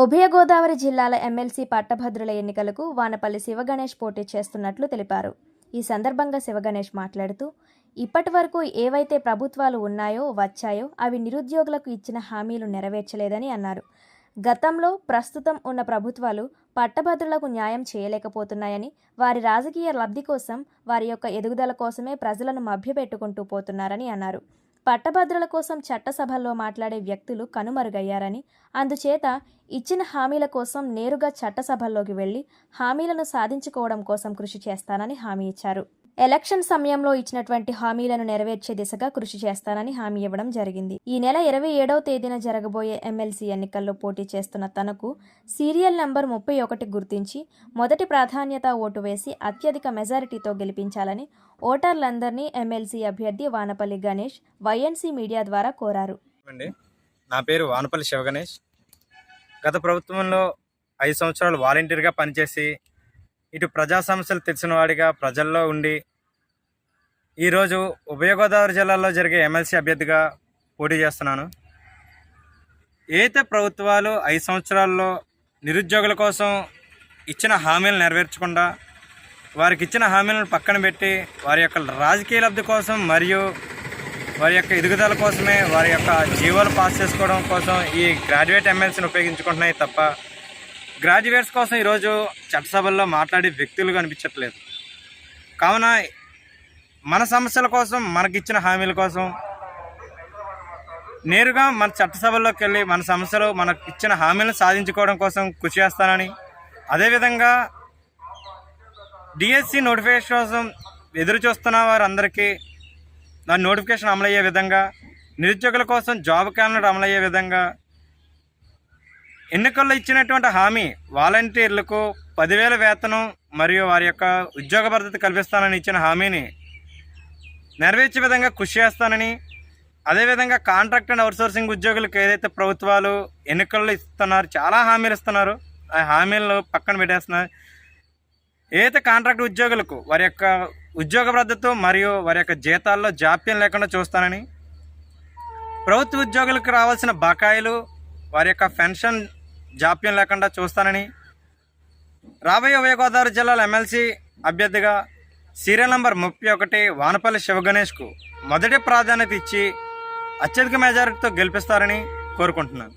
ఉభయ గోదావరి జిల్లాల ఎమ్మెల్సీ పట్టభద్రుల ఎన్నికలకు వానపల్లి శివగణేష్ పోటీ చేస్తున్నట్లు తెలిపారు. ఈ సందర్భంగా శివగణేష్ మాట్లాడుతూ ఇప్పటి వరకు ఏవైతే ప్రభుత్వాలు ఉన్నాయో వచ్చాయో అవి నిరుద్యోగులకు ఇచ్చిన హామీలు నెరవేర్చలేదని అన్నారు. గతంలో ప్రస్తుతం ఉన్న ప్రభుత్వాలు పట్టభద్రులకు న్యాయం చేయలేకపోతున్నాయని వారి రాజకీయ లబ్ధి కోసం వారి యొక్క ఎదుగుదల కోసమే ప్రజలను మభ్యపెట్టుకుంటూ పోతున్నారని అన్నారు. పట్టభద్రుల కోసం చట్టసభల్లో మాట్లాడే వ్యక్తులు కనుమరుగయ్యారని అందుచేత ఇచ్చిన హామీల కోసం నేరుగా చట్టసభల్లోకి వెళ్ళి హామీలను సాధించుకోవడం కోసం కృషి చేస్తానని హామీ ఇచ్చారు. ఎలక్షన్ సమయంలో ఇచ్చినటువంటి హామీలను నెరవేర్చే దిశగా కృషి చేస్తానని హామీ ఇవ్వడం జరిగింది. ఈ నెల ఇరవై ఏడవ తేదీన జరగబోయే ఎమ్మెల్సీ ఎన్నికల్లో పోటీ చేస్తున్న తనకు సీరియల్ నంబర్ ముప్పై ఒకటి గుర్తించి మొదటి ప్రాధాన్యత ఓటు వేసి అత్యధిక మెజారిటీతో గెలిపించాలని ఓటర్లందరినీ ఎమ్మెల్సీ అభ్యర్థి వానపల్లి గణేష్ వైఎన్సీ మీడియా ద్వారా కోరారు. నా పేరు వానపల్లి శివగణేష్. గత ప్రభుత్వంలో ఐదు సంవత్సరాలు వాలంటీర్గా పనిచేసి ఇటు ప్రజా సమస్యలు తెలిసిన వాడిగా ప్రజల్లో ఉండి ఈరోజు ఉభయ గోదావరి జిల్లాలో జరిగే ఎమ్మెల్సీ అభ్యర్థిగా పోటీ చేస్తున్నాను. ఏతే ప్రభుత్వాలు ఐదు సంవత్సరాల్లో నిరుద్యోగుల కోసం ఇచ్చిన హామీలు నెరవేర్చకుండా వారికి ఇచ్చిన హామీలను పక్కన పెట్టి వారి యొక్క రాజకీయ లబ్ధి కోసం మరియు వారి యొక్క ఎదుగుదల కోసమే వారి యొక్క జీవాలు పాస్ చేసుకోవడం కోసం ఈ గ్రాడ్యుయేట్ ఎమ్మెల్సీని ఉపయోగించుకుంటున్నాయి తప్ప గ్రాడ్యుయేట్స్ కోసం ఈరోజు చట్టసభల్లో మాట్లాడే వ్యక్తులు కనిపించట్లేదు కావున మన సమస్యల కోసం మనకిచ్చిన హామీల కోసం నేరుగా మన చట్టసభల్లోకి వెళ్ళి మన సమస్యలు మనకు ఇచ్చిన హామీలను సాధించుకోవడం కోసం కృషి చేస్తానని అదేవిధంగా డిఎస్సి నోటిఫికేషన్ కోసం ఎదురు చూస్తున్న వారందరికీ దాని నోటిఫికేషన్ అమలయ్యే విధంగా నిరుద్యోగుల కోసం జాబ్ క్యాలెండర్ అమలయ్యే విధంగా ఎన్నికల్లో ఇచ్చినటువంటి హామీ వాలంటీర్లకు పదివేల వేతనం మరియు వారి యొక్క ఉద్యోగ భద్రత కల్పిస్తానని ఇచ్చిన హామీని నెరవేర్చే విధంగా కృషి చేస్తానని అదేవిధంగా కాంట్రాక్ట్ అండ్ అవుట్సోర్సింగ్ ఉద్యోగులకు ఏదైతే ప్రభుత్వాలు ఎన్నికల్లో ఇస్తున్నారు చాలా హామీలు ఇస్తున్నారు ఆ హామీలను పక్కన పెట్టేస్తున్నారు. ఏదైతే కాంట్రాక్ట్ ఉద్యోగులకు వారి యొక్క ఉద్యోగ భద్రత మరియు వారి యొక్క జీతాల్లో జాప్యం లేకుండా చూస్తానని ప్రభుత్వ ఉద్యోగులకు రావాల్సిన బకాయిలు వారి యొక్క పెన్షన్ జాప్యం లేకుండా చూస్తానని రాబోయే ఉభయగోదావరి జిల్లాల ఎమ్మెల్సీ అభ్యర్థిగా సీరియల్ నంబర్ ముప్పై ఒకటి వానపల్లి శివగణేష్కు మొదటి ప్రాధాన్యత ఇచ్చి అత్యధిక మెజారిటీతో గెలిపిస్తారని కోరుకుంటున్నాను.